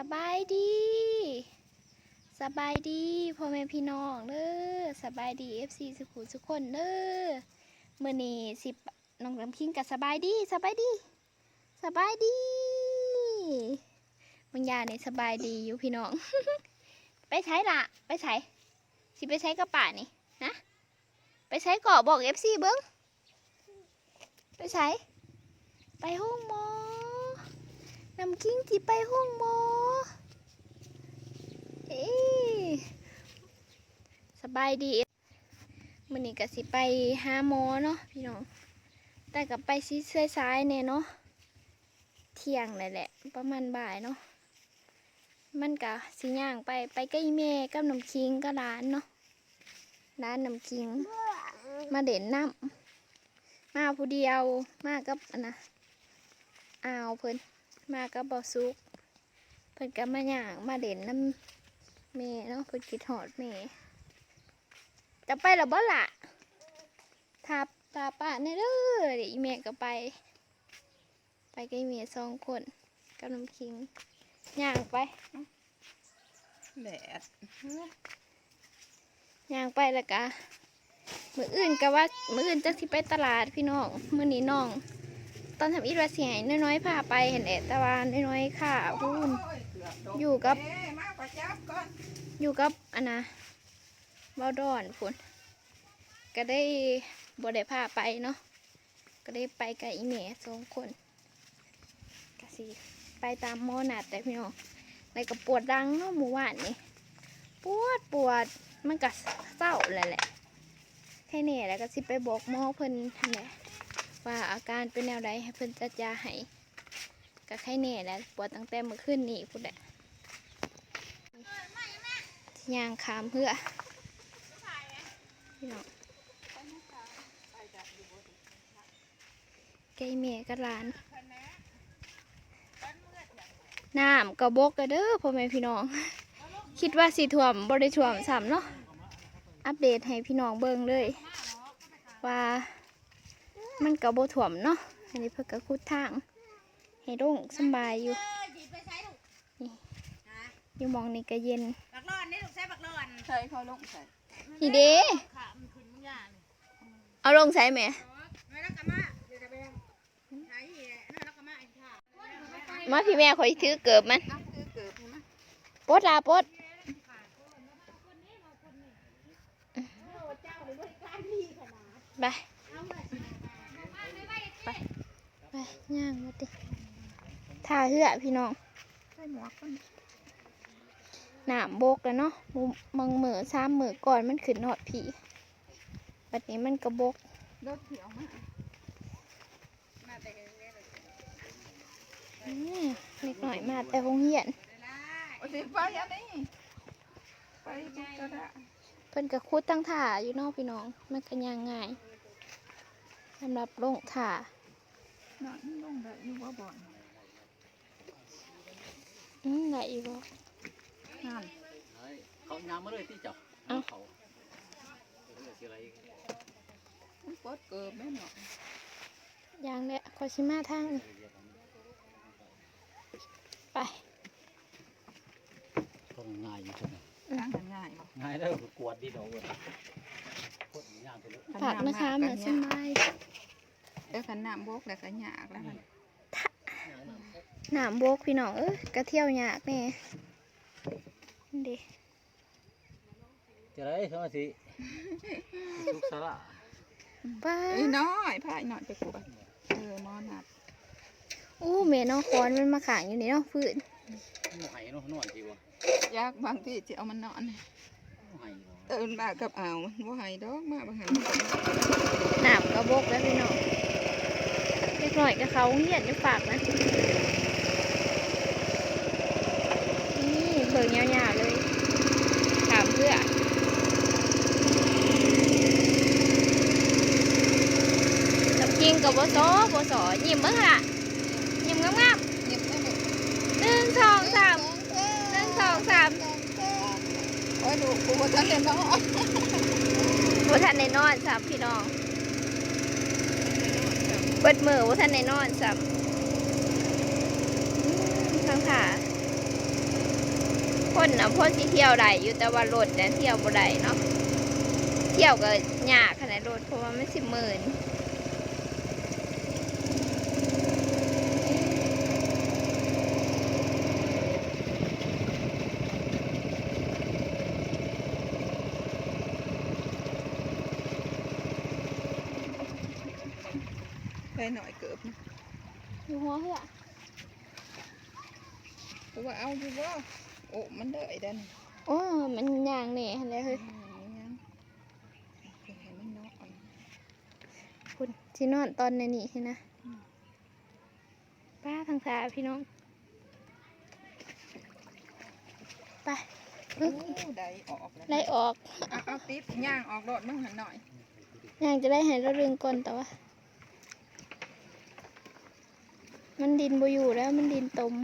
สบายดี สบายดีพ่อแม่พี่น้องเด้อสบายดีเอฟซีสุขุทุกคนเด้อเมื่อนี้สิบน้องลำคิงกับสบายดีสบายดี สบายดีบางยาเนี่ยสบายดีอยู่พี่น้อง ไปใช้ละไปใช้สิไปใช้กระป๋านี่นะไปใช้เกาะบอกเอฟซีเบิ้งไปใช้ไปห้องหมอน้ำกิ้งที่ไปห้องหมอ สบายดีมันนี้ก็สิไปหาหมอเนาะพี่น้อง แต่กับไปซีซ้ายเนี่ยเนาะ เที่ยงเลยแหละ ประมาณบ่ายเนาะ มันกะสิย่างไปไปใกล้แม่กับน้ำคิงก็ร้านเนาะ ร้านน้ำคิง มาเด่นน้ำมาผู้เดียว มากับอันนะอ้าวเพิ่น มากับบอซุกเพิ่นก็มาย่างมาเด่นน้ำ เมเนาะเพิ่นคิดหอดเมจะไปหรอบ่ล่ะทับตาป้าในเด้อเดี๋ยวอีเมก็ไป ไปกับอีเมสองคนกับน้ำคิงย่างไปแดดย่างไปแล้วก็มืออื่นก็ว่ามืออื่นจะสิไปตลาดพี่น้องมื้อนี้น้อง ตอนทำอีราเสียน้อยๆพาไปเห็นแอะแต่ว่าน้อยๆค่ะพูน อยู่กับ อยู่กับอันนะบาดอนพุ่นก็ได้บ่ได้พาไปเนาะก็ได้ไปกับอีเมสองคนก็สิไปตามหมอนัดแต่พี่น้องแล้วก็ปวดดังเนาะหมู่บ้านนี่ปวดปวดมันก็เศร้าเลยแหละแค่นี้แล้วก็สิไปบอกหมอเพิ่นทันแหละว่าอาการเป็นแนวใดให้เพิ่นจัดยาให้ ก็แค่นี้แหละปวดตั้งแต่เมื่อคืนนี้พุ่นแหละยางขามเพื่อพี่น้องไก่เมียกับร้านน้ำกระบกกระเด้อพ่อแม่พี่น้อง คิดว่าสีถ่วมบริถ่วมสามเนาะอัปเดตให้พี่น้องเบิ่งเลย ว่ามันกระโบถ่วมเนาะอันนี้เพื่อกระคุดทาง ให้โด่งสำบายอยู่นี่อยู่หมองนี่ก็เย็นบักรอนนี่ลูกใช้บักรอนใช่เขาลงใส่นี่เด้ขามันขึ้นมึงย่านี่เอาลงใส่ไหมไม่รักกันมาเดี๋ยวจะไปใช้เหี้ยน่ารักกันมาไอ้ข้ามาพี่แม่คอยถือเกิบมันอะคือเกิดใช่ไหมปดลาปดไป ไป ไปย่างมาดิ ท่าเหือพี่น้องใส่หมวกก่อนหนามโบกแล้วเนาะมุมมังเหมือซ้ำเหมือก่อนมันขึ้นหอดผีบัดนี้มันกระบกรถเขียวมามาแต่กันเลยเลยอืมเล็กหน่อยมาแต่คงเหียนโอ้ยสิไปอันนี้ไปจุดกระดาษเพิ่นกระคุดตั้งถ่าอยู่เนอกพี่น้อง มันก็ย่างง่ายสำหรับลงถ่านอนลงได้อยู่ว่าบ่อน อืมไหนอีกบ่นั่นเขายามมาเลยที่เจับเอ้าเขาเออสิอะไรมันปวดเกิดแม่เนาะยางเนี่ยขอชิมาทางนี่ไปก็ง่ายอยู่ใช่ไหมทางมันง่ายบ่ง่ายแล้วคือกวดดีดอกเว้ยกดย่างไปเลยฝากนะคะเหมือนสบายเออขันน้ำบกแล้วก็ยากแล้วมัน หนามโบกพี่น้องเอ้ยกระเที่ยวยากแน่นี่ดิจะไรเขามาสิทุกสาระป้าไอ้น้อยพายน้อยไปกวดเออหมอนัดอู้เมน้องคอนมันมาขางอยู่นี่เนาะพื้นหมูไห้เนาะนวดทีวะยากบางที่จะเอามันนอนหมูไห้เนาะตื่นมากับอ่าวว่าให้ดอกมาบางหันหนามกระบกแล้วพี่น้องเล็กหน่อยกับเขาเหียนจะฝากนะนี่ เบิ่งยาวๆเลยถามเพื่อจับจริงกับโบโซโบโซยิ้มเบิ่งล่ะยิ้มงามๆเงียบได้หมดหนึ่งสองสามหนึ่งสองสามโอ้ยดูกูบ่ทันเล่นเนาะว่าท่านในนอนสามพี่น้องเปิดมือว่าท่านในนอนสามทางขา คนนะพ่อสิเที่ยวได้อยู่แต่ว่ารถเนี่ยเที่ยวบ่ได้เนาะเที่ยวก็ยากขนาดรถเพราะว่ามันสิหมื่นไปหน่อยเกือบนะอยู่หัวเหรอกูว่าเอาดูว่าโอ้มันเดยดันโอ้มันย่างเนี่ยเลยเฮ้ยยังเห็นมันนอนคุณที่นอนตอนในนี้เห็นนะป้าทางสาพี่น้องไปโอ้ได้ออกแล้วไล่ออกเอาเอาติ๊บย่างออกรถมึงหันหน่อยย่างจะได้ให้เราเรืองก่อนแต่ว่า มันดินบอยู่แล้วมันดินตม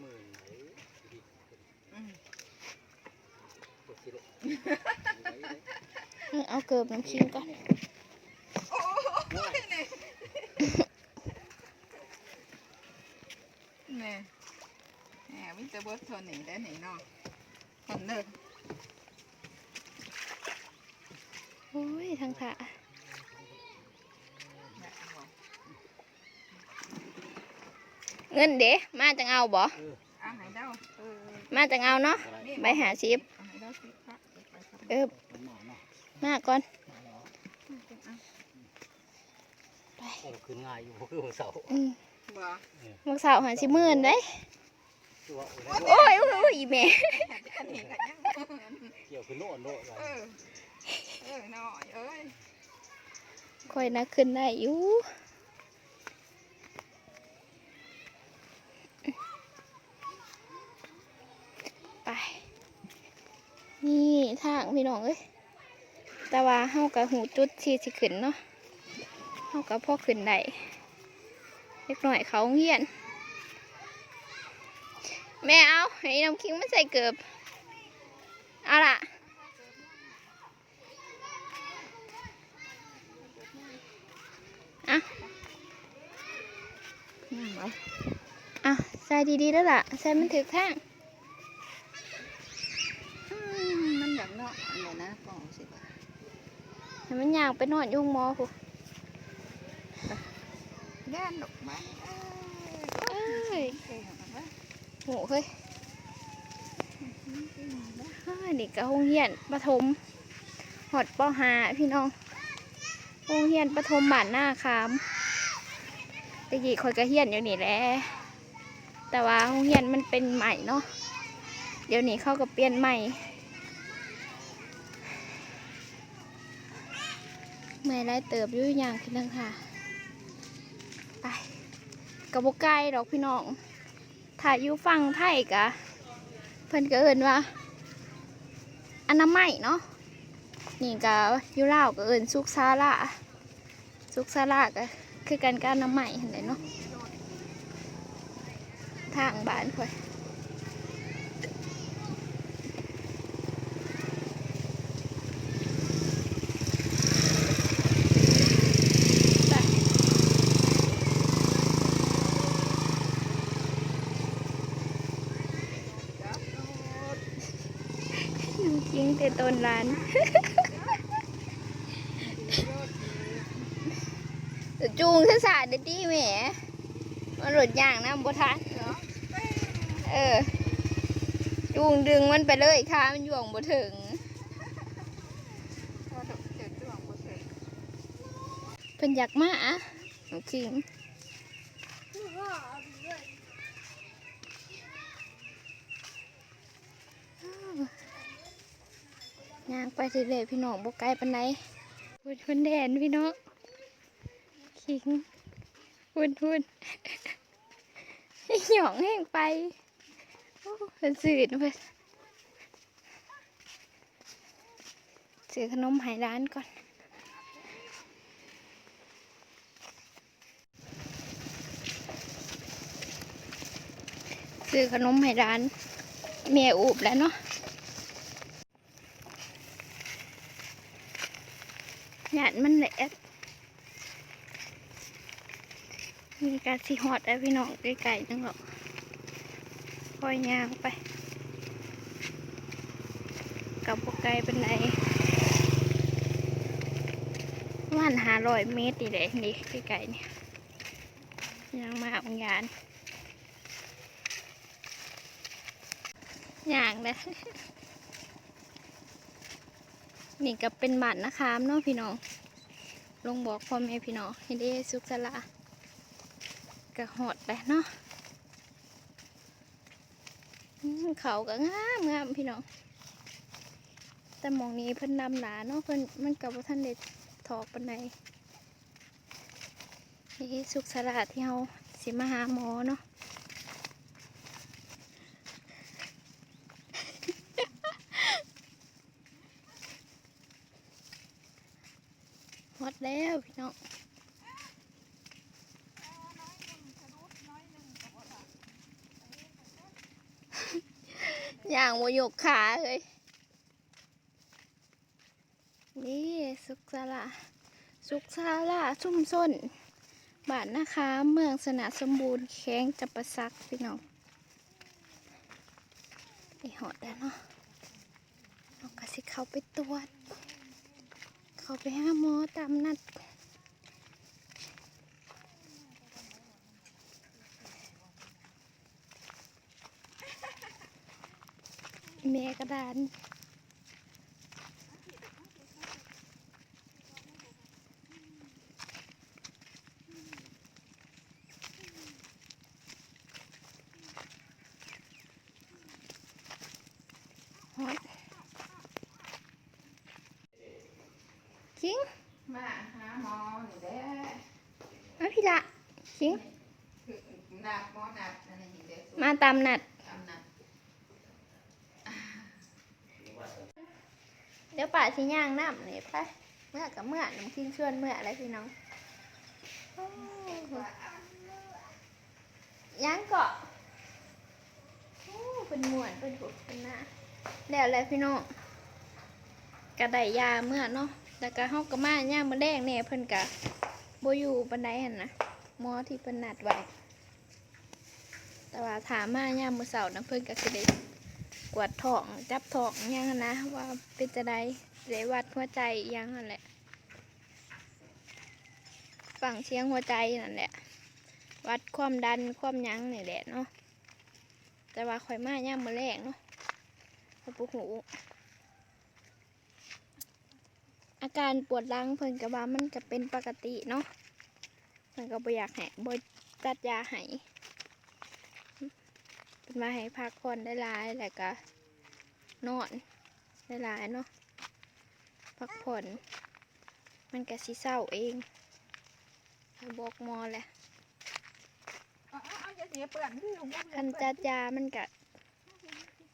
หมื่นไหน อืม ปวดสิลูก เอาเกิบน้ำคิงก่อนโอ้ยนี่แน่แหมวิจารณ์โทนนี่ได้หนิเนาะคนเด้อโอ้ยทางขาแม่เอาบอกเงินเด้มาจังเอาบ่เอาให้เด้าเออมาจังเอาเนาะนี่ใบหาชิปเอาให้เด้าสิครับไปครับเออ มันหนาเนาะมาก่อนโอ้คืนง่ายอยู่คือหัวเสาอืมบ่มักสาวหาสิหมื่นได้ตัวโอ้ยโอ้ยโอ้ยโอ้ยอีแม่อันนี้ก็ยังเกี่ยวคือโน่นโน่นเออเออหน่อยเอ้ยค่อยนะขึ้นได้อยู่ไป นี่ทางพี่น้องเอ้ย แต่ว่าเฮากับหูจุดที่สิขึ้นเนาะเฮากับพ่อขึ้นได้เล็กหน่อยเขาเฮียน แม่เอาให้น้ำคิงมันใส่เกือบเอาล่ะอะอะใส่ดีๆแล้วล่ะใส่มันถือข้างมันอยากเนาะอันนี้นะกล่องสิบ มันย่างไปนอนอยุ่งหมอผู้ย่านดอกไม้เอ้ยเอ้ยเก่งมากเว้ยโหเฮ้ยอ้าเด็กกับโรงเรียนประถมหอดปหาพี่น้องโรงเรียนประถมบ้านหน้าคามตะกี้คอยกระเฮียนอยู่นี่แหละแต่ว่าโรงเรียนมันเป็นใหม่เนาะเดี๋ยวนี้เขาก็เปลี่ยนใหม่ เมื่อยไรเติบอยู่อย่างขึ้นทังค่ะ ไปกระบกไก่ดอกพี่น้องถ้าอยู่ฟังไทยกะเพิ่นก็เอินว่าอนามัยเนาะนี่กะยู่ลาก็เอินสุกซาลาสุกซาลาก็คือกันกับอนามัยเห็นไหมเนาะทางบ้านค่อย ร้าน จูงซะสาดเด็ดดีแหมมันหลุดย่างนะบัทันเออ จูงดึงมันไปเลยค่ะมันหยวงบ่ถึงเจ็ดดวงบ่เสร็จเพิ่นอยากมาอะน้อง ย่างไปเรื่อยพี่น้องบ่ไกลปานใดพุ่นพุ่นแดนพี่น้องคิงพุ่นพุ่นหยองแห้งไปเพิ่นสื่นเพิ่นซื้อขนมให้ร้านก่อนซื้อขนมให้ร้านเมียอูบแล้วเนาะหยาดมันแหละมีการสีหอดแล้พี่น้องไกลๆนึงหรอกคอยยางไป กับพวกไกลเป็นไรวันหาร้อยเมตรนี่แหละนี่ไกลๆเนี่ยยางมาบางยานยางเลยนี่ก็เป็นบัตรนะคะเนาะพี่น้อง ลงบอกพ่อแม่พี่น้องให้ได้สุขสละกะหอดไปเนาะเขาก็งามงามพี่น้องแต่มองนี้เพิ่นนำหลาเนาะเพิ่นมันกับว่าท่านเด็ดถอกปันใดนี่สุขสละที่เฮาสิมาหาหมอเนาะ หมด แล้วพี่น้องอย่างโมยกขาเลย นี่สุขสาระสุขสาระชุ่มส้นบ้านนะคะ เมืองสนาสมบูรณ์แข้งจับประซักพี่น้องไปหอดแล้วเนาะเราก็สิเข้าไปตรวจ เขาไปห้าหมอตามนัดเมกระดานฮอตคิง มาหาหมอนี่แหละ มาพี่ ละคิงคือนัดมอนัดนั่นนี่เด้อมาตามนัดตามนัดเดี๋ยวป่าสิย่างน้ำนี่ไปเมื่อกับเมื่อน้ำคิงชวนเมื่ออะไรพี่น้องย่างเกาะเป็นหมวนเป็นบุเป็นหน้าแล้วแล้วพี่น้องกระไดยาเมื่อเนาะแต่ก็เฮาก็มาย่างมาแดงเนี่ยเพิ่นกะ บอยู่บันไดหันนะมอที่เพิ่นนัดไว้แต่ว่าถามมาย่ามือเช้านะเพิ่นก็สิได้กวดทองจับทองอิหยังนะว่าเป็นจะได้ได้วัดหัวใจยังนั่นแหละฟังเสียงหัวใจนั่นแหละ วัดความดันความยั้งนี่แหละเนาะแต่ว่าข่อยมาย่ามมือแรกเนาะข่อปวดหู อาการปวดหลังเพิ่นกะว่ามันจะเป็นปกติเนาะเพิ่นก็บ่อยากให้บ่จัดยาให้เป็นมาให้พักผ่อนได้หลายแล้วก็นอนได้หลายเนาะพักผ่อนมันก็สิเศร้าเองบอกหมอแหละคันจัดยามันก็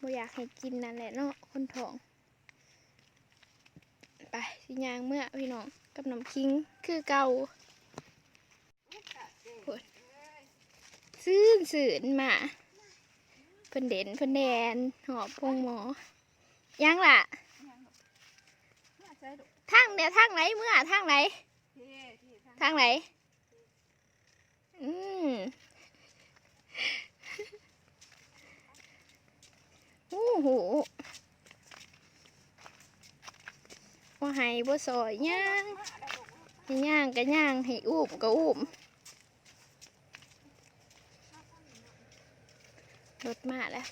บ่อยากให้กินนั่นแหละเนาะคนท้อง ไปสิยางเมื่อพี่น้องกับน้ำคิงคือเก่าโพดซื่นสื่นมาเพิ่นเด่นเพิ่นแดนหอบพงหมอยังล่ะมาใส่ลูกทางเนี่ยทางไหนเมื่อทางไหนท่างทางไหนอืมโอ้โหว่า ให้บ่ซอยย่างให้ย่างก็ย่างให้อุ้มก็อุ้มรถมาแล้ว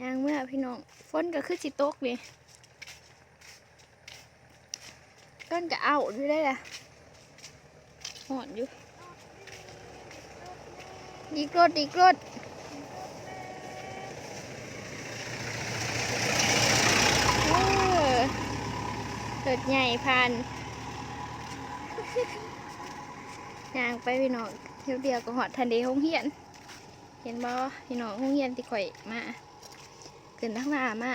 ย่างเมื่อพี่น้องฝนก็คือสิตกนี่ก้นก็เอาอยู่ได้ละหอนอยู่ดีกรดดีกรดเออ เกิดใหญ่พันย่างไปพี่น้องเที่ยวเดียวก็หอดทันเดห้องเฮียน เห็นบ่พี่น้องห้องเฮียนที่ข่อยมาขึ้นทางหน้ามา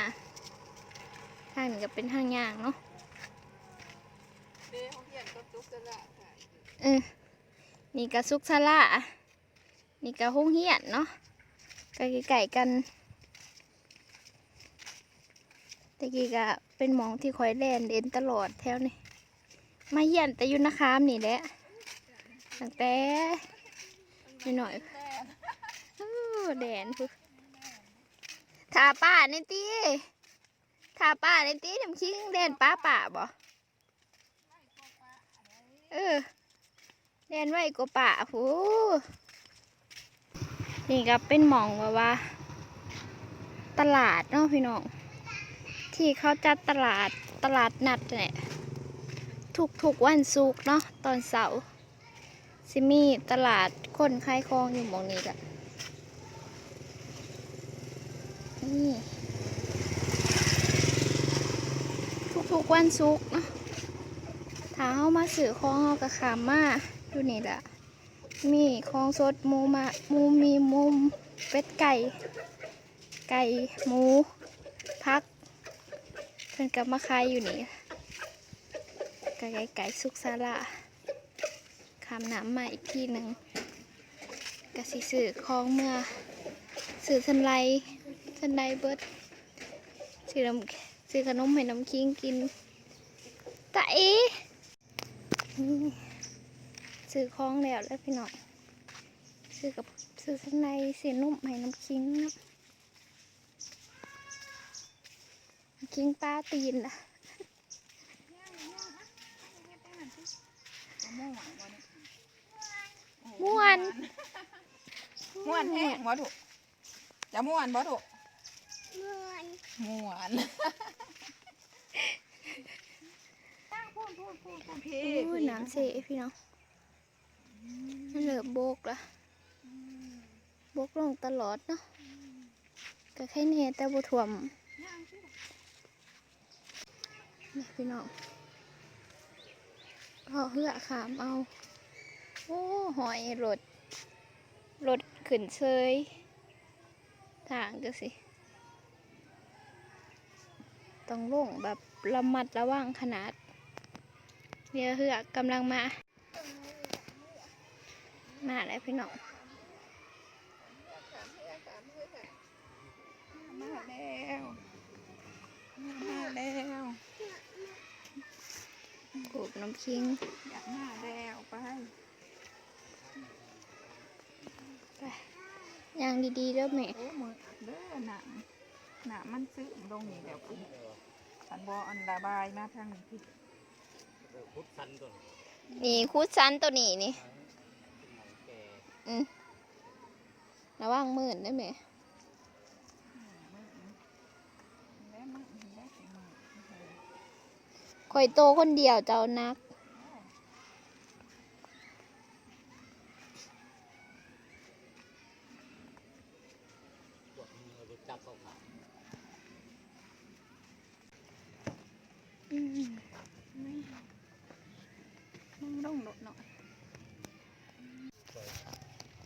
ทางนี้ก็เป็นทางย่างเนาะเด้ห้องเรียนก็จุกจะละค่ะเออนี่ก็ซุกซาล่านี่ก็ห้องเฮียนเนาะก็ไก่กันตะกี้ก็ เป็นหมองที่คอยแล่นเด่นตลอดแถวนี้มาเฮียนแต่อยู่นะครับนี่แหละตั้งแต่นิดหน่อยแดนพุทาป้าในตีทาป้าในตีน้ำคิงแดนป้าป่าบ่เออแดนไว้กว่าป่าพูนี่ก็เป็นหมองว่าว่า ตลาดเนาะพี่น้อง ที่เขาจัดตลาดตลาดนัดเนี่ยทุกทุกวันศุกร์เนาะตอนเสาร์ซิมีตลาดคนขายของอยู่หมองนี้แหละนี่ทุกทุกวันศุกร์เนาะถ้าเขามาซื้อของเขาก็ขามมาดูนี่แหละมีของสดหมูมาหมูมีหมูเป็ดไก่ ไก่หมู เพิ่นกับมาขายอยู่นี่ไก่ไก่ไก่สุกซาลาคำน้ำมาอีกทีหนึ่งกะสิสื่อคลองเมื่อสื่อสันไลสันไลเบิร์ดสื่อน้ำสื่อขนมให้น้ำคิงกินตาเอนี่สื่อคลองแล้วแล้วพี่น้องสื่อกับสื่อสันไลสื่อนุ่มให้น้ำคิงนะ กิงปลาตีนล่ะม่วนม่วนแห้งบ่ถูกจะม่วนบ่ถูกม่วนม่วนตั้งพูดพูดพูดพูดพี่โอ้ยน้ำเสพี่น้องมันเหลือโบกละโบกลงตลอดเนาะก็แค่นี้แต่บ่ถ่วม นี่พี่น้องเอาเหือขามเอา โอ้หอยรถรถขึ้นเชยทางก็สิ ต้องลงแบบระมัดระวังขนาดเดี๋ยเหือกกำลังมา มาแล้วพี่น้องมาแล้ว มาแล้ว น้ำคิง อยากมาแล้วไปย่างดีๆเด้อแม่โอ้มือเด้อหนังหนังมันซื้อลงนี่แล้วคุณสันบออันระบายมาทางนี้พี่พุทธันตัวนี่คูดซันตัวนี้นี่แกอืมระวังมื่นได้ไหม แล้วมันแล้วสิมือ คอยโตคนเดียวเจ้านักพวกมึงรู้จักเขาขาอืมมึงลงโดดหน่อย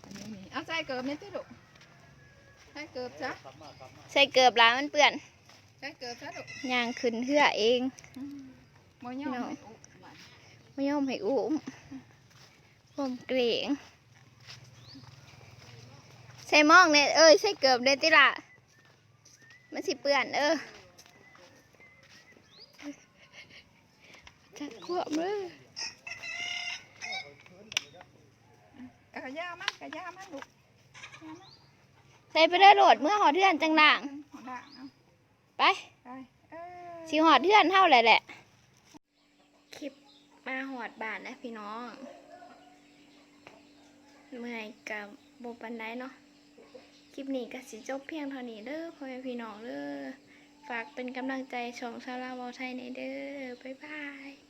อันนี้นี่เอาใส่เกิบนี่ติลูกใส่เกิบจ้ะขับมาขับมาใส่เกือบล้างมันเปื่อนใส่เกิบจ้ะลูกย่างขึ้นเหือเองม อยอมให้อุหวานไม่ยอมให้อุ้มผมเกรงใส่หมองเนี่ยเอ้ยใส่เกือบเด็ดติละมันสิเปื่อนเออจักขวบเลยกะยามันกะยามันลูกใส่ไปเลยโหลดเมื่อหอดเทือนจังหลังหัวด่างเอาไปไปเออสิหอดเทือนเท่าไรแหละคลิป มาหอดบาทนะพี่น้อง เมื่อยกับโบปันไดเนาะ คลิปนี้ก็สิจบเพียงเท่านี้เด้อพ่อแม่พี่น้องเด้อ ฝากเป็นกำลังใจช่องชาวลาวไทยในเด้อ บ๊ายบาย